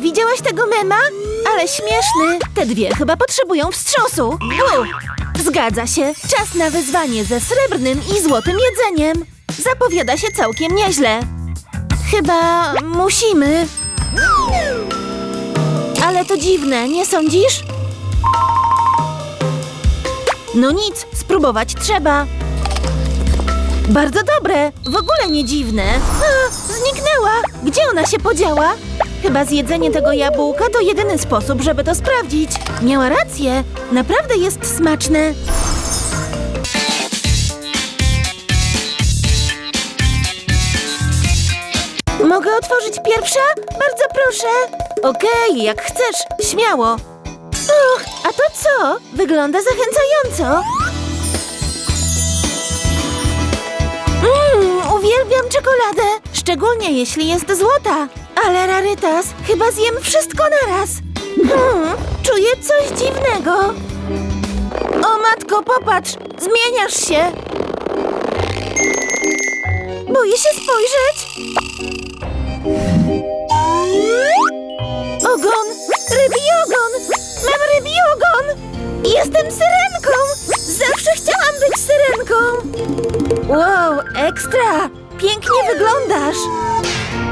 Widziałaś tego mema? Ale śmieszny. Te dwie chyba potrzebują wstrząsu. U, zgadza się. Czas na wyzwanie ze srebrnym i złotym jedzeniem. Zapowiada się całkiem nieźle. Chyba musimy. Ale to dziwne, nie sądzisz? No nic, spróbować trzeba. Bardzo dobre, w ogóle nie dziwne. A, zniknęła! Gdzie ona się podziała? Chyba zjedzenie tego jabłka to jedyny sposób, żeby to sprawdzić. Miała rację, naprawdę jest smaczne. Mogę otworzyć pierwsza? Bardzo proszę. Okej, jak chcesz, śmiało. Och, a to co? Wygląda zachęcająco. Mmm, uwielbiam czekoladę, szczególnie jeśli jest złota. Ale rarytas, chyba zjem wszystko naraz. Hmm, czuję coś dziwnego. O matko, popatrz, zmieniasz się. Boję się spojrzeć. Ogon, rybi ogon, mam rybi ogon. Jestem syrenką. Zawsze chciałam być syrenką. Wow, ekstra! Pięknie wyglądasz!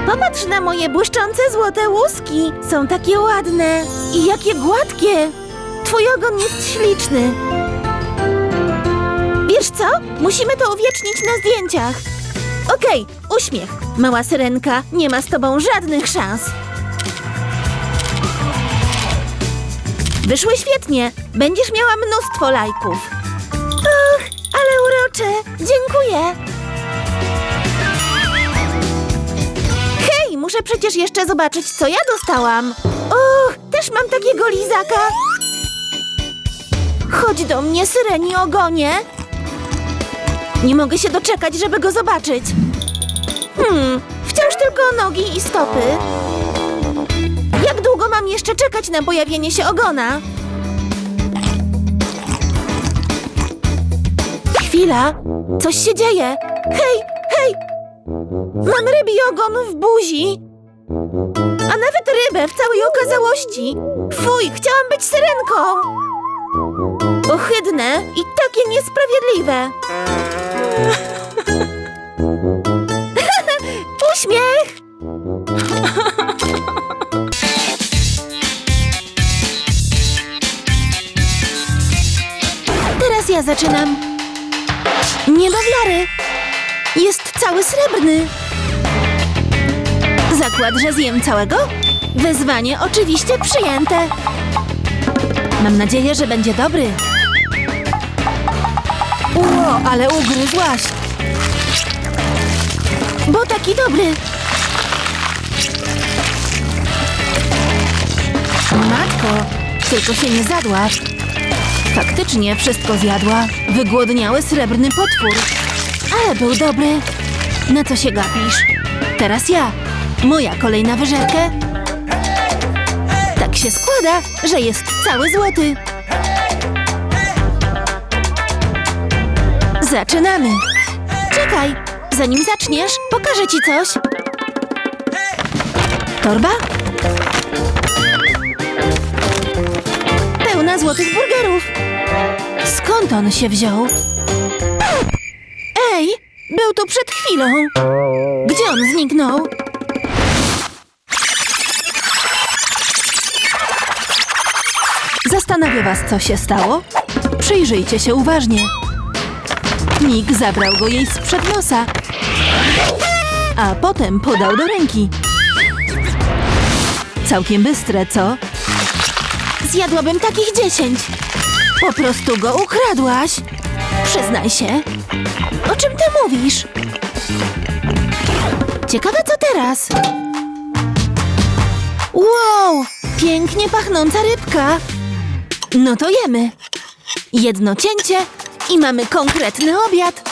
Popatrz na moje błyszczące złote łuski. Są takie ładne i jakie gładkie. Twój ogon jest śliczny. Wiesz co? Musimy to uwiecznić na zdjęciach. Okej, uśmiech. Mała syrenka, nie ma z tobą żadnych szans. Wyszły świetnie. Będziesz miała mnóstwo lajków. Och, ale urocze! Dziękuję! Muszę przecież jeszcze zobaczyć, co ja dostałam. Och, też mam takiego lizaka. Chodź do mnie, syreni ogonie. Nie mogę się doczekać, żeby go zobaczyć. Hmm, wciąż tylko nogi i stopy. Jak długo mam jeszcze czekać na pojawienie się ogona? Chwila, coś się dzieje. Hej! Mam rybi ogon w buzi. A nawet rybę w całej okazałości. Fuj, chciałam być syrenką. Ohydne i takie niesprawiedliwe. Uśmiech! Teraz ja zaczynam. Nie do wiary. Jest cały srebrny. Zakład, że zjem całego? Wyzwanie oczywiście przyjęte. Mam nadzieję, że będzie dobry. Ło, ale ugryzłaś. Bo taki dobry. Matko, tylko się nie zadłaś. Faktycznie wszystko zjadła. Wygłodniały srebrny potwór. Ale był dobry. Na co się gapisz? Teraz ja. Moja kolej na wyżerkę. Tak się składa, że jest cały złoty. Zaczynamy. Czekaj, zanim zaczniesz, pokażę ci coś. Torba? Pełna złotych burgerów. Skąd on się wziął? Ej, był tu przed chwilą. Gdzie on zniknął? Zastanawia was, co się stało? Przyjrzyjcie się uważnie. Nick zabrał go jej sprzed nosa, a potem podał do ręki. Całkiem bystre, co? Zjadłabym takich dziesięć. Po prostu go ukradłaś. Przyznaj się. O czym ty mówisz? Ciekawe, co teraz? Wow! Pięknie pachnąca rybka. No to jemy. Jedno cięcie i mamy konkretny obiad.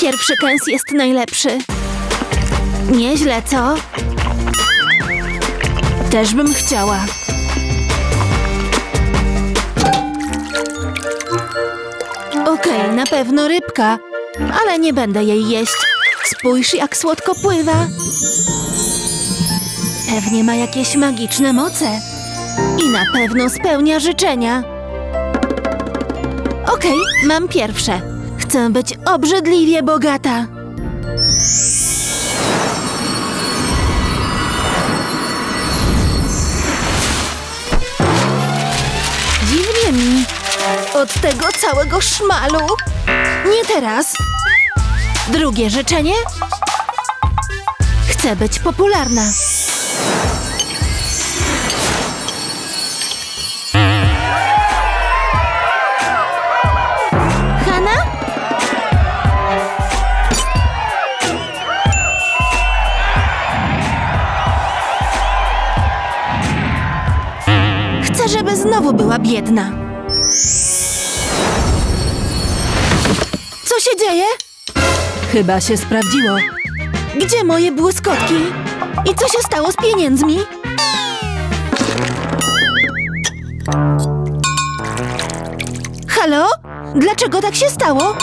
Pierwszy kęs jest najlepszy. Nieźle, co? Też bym chciała. Okej, na pewno rybka, ale nie będę jej jeść. Spójrz, jak słodko pływa. Pewnie ma jakieś magiczne moce. I na pewno spełnia życzenia. Okej, mam pierwsze. Chcę być obrzydliwie bogata. Od tego całego szmalu. Nie teraz. Drugie życzenie? Chcę być popularna. Hanna? Chcę, żeby znowu była biedna. Się dzieje? Chyba się sprawdziło. Gdzie moje błyskotki? I co się stało z pieniędzmi? Halo? Dlaczego tak się stało?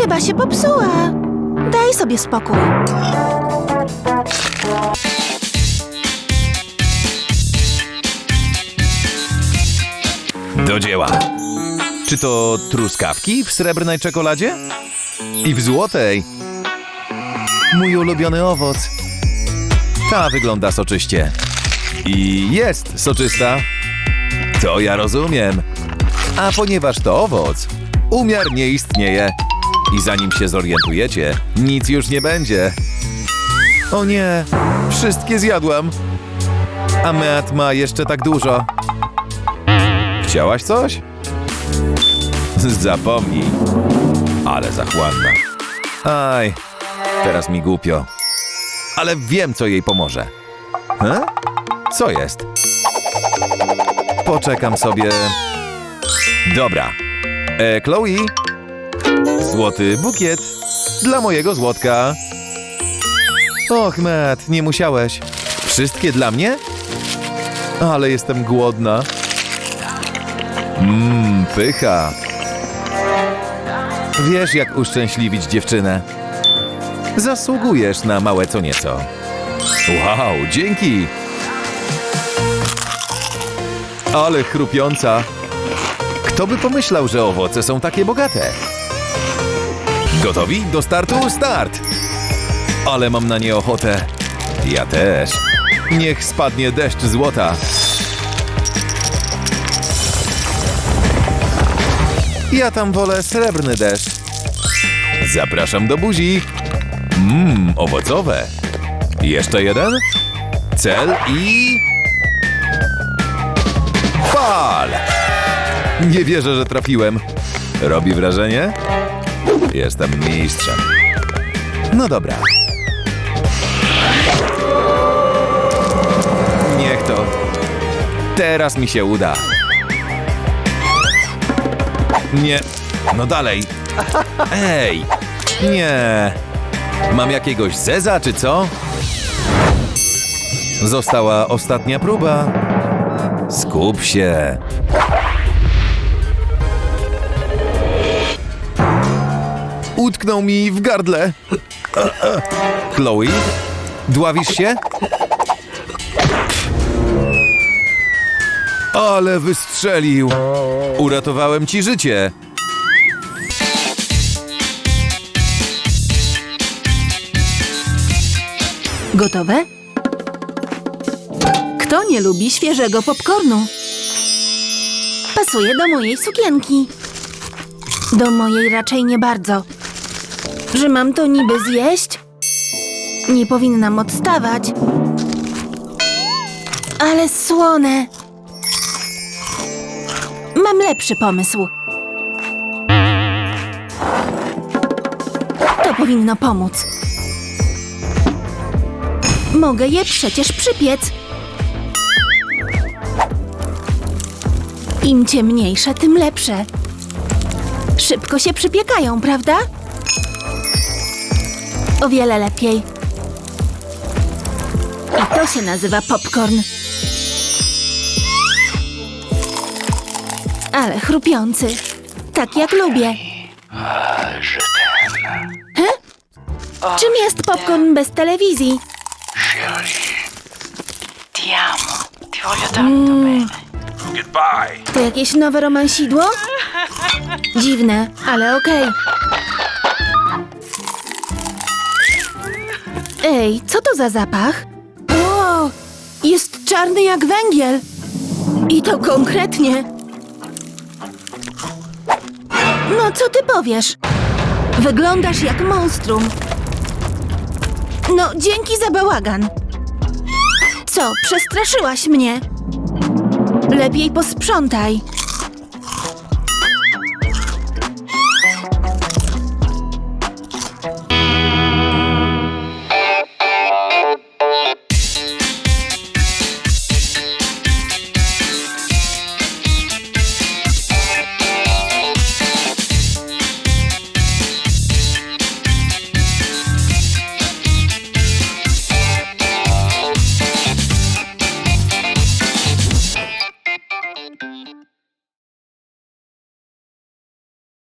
Chyba się popsuła. Daj sobie spokój. Do dzieła. Czy to truskawki w srebrnej czekoladzie? I w złotej. Mój ulubiony owoc. Ta wygląda soczyście. I jest soczysta. To ja rozumiem. A ponieważ to owoc, umiar nie istnieje. I zanim się zorientujecie, nic już nie będzie. O nie, wszystkie zjadłam. A Meat ma jeszcze tak dużo. Chciałaś coś? Zapomnij. Ale zachłanna. Aj, teraz mi głupio. Ale wiem, co jej pomoże. He? Co jest? Poczekam sobie. Dobra. E, Chloe? Złoty bukiet. Dla mojego złotka. Och, Matt, nie musiałeś. Wszystkie dla mnie? Ale jestem głodna. Mmm, pycha. Wiesz, jak uszczęśliwić dziewczynę. Zasługujesz na małe co nieco. Wow, dzięki! Ale chrupiąca. Kto by pomyślał, że owoce są takie bogate? Gotowi? Do startu? Start! Ale mam na nie ochotę. Ja też. Niech spadnie deszcz złota. Ja tam wolę srebrny deszcz. Zapraszam do buzi. Mmm, owocowe. Jeszcze jeden. Cel i... Fal! Nie wierzę, że trafiłem. Robi wrażenie? Jestem mistrzem. No dobra. Niech to. Teraz mi się uda. Nie. No dalej. Ej. Nie. Mam jakiegoś zeza, czy co? Została ostatnia próba. Skup się. Utknął mi w gardle. Chloe? Dławisz się? Ale wystrzelił. Uratowałem ci życie. Gotowe? Kto nie lubi świeżego popcornu? Pasuje do mojej sukienki. Do mojej raczej nie bardzo. Że mam to niby zjeść? Nie powinnam odstawać. Ale słone. Mam lepszy pomysł. To powinno pomóc. Mogę je przecież przypiec. Im ciemniejsze, tym lepsze. Szybko się przypiekają, prawda? O wiele lepiej. I to się nazywa popcorn. Ale chrupiący. Tak jak lubię. He? Czym jest popcorn bez telewizji? Bene. Goodbye. To jakieś nowe romansidło? Dziwne, ale okej. Ej, co to za zapach? O, jest czarny jak węgiel. I to konkretnie. No, co ty powiesz? Wyglądasz jak monstrum. No, dzięki za bałagan. Co, przestraszyłaś mnie? Lepiej posprzątaj.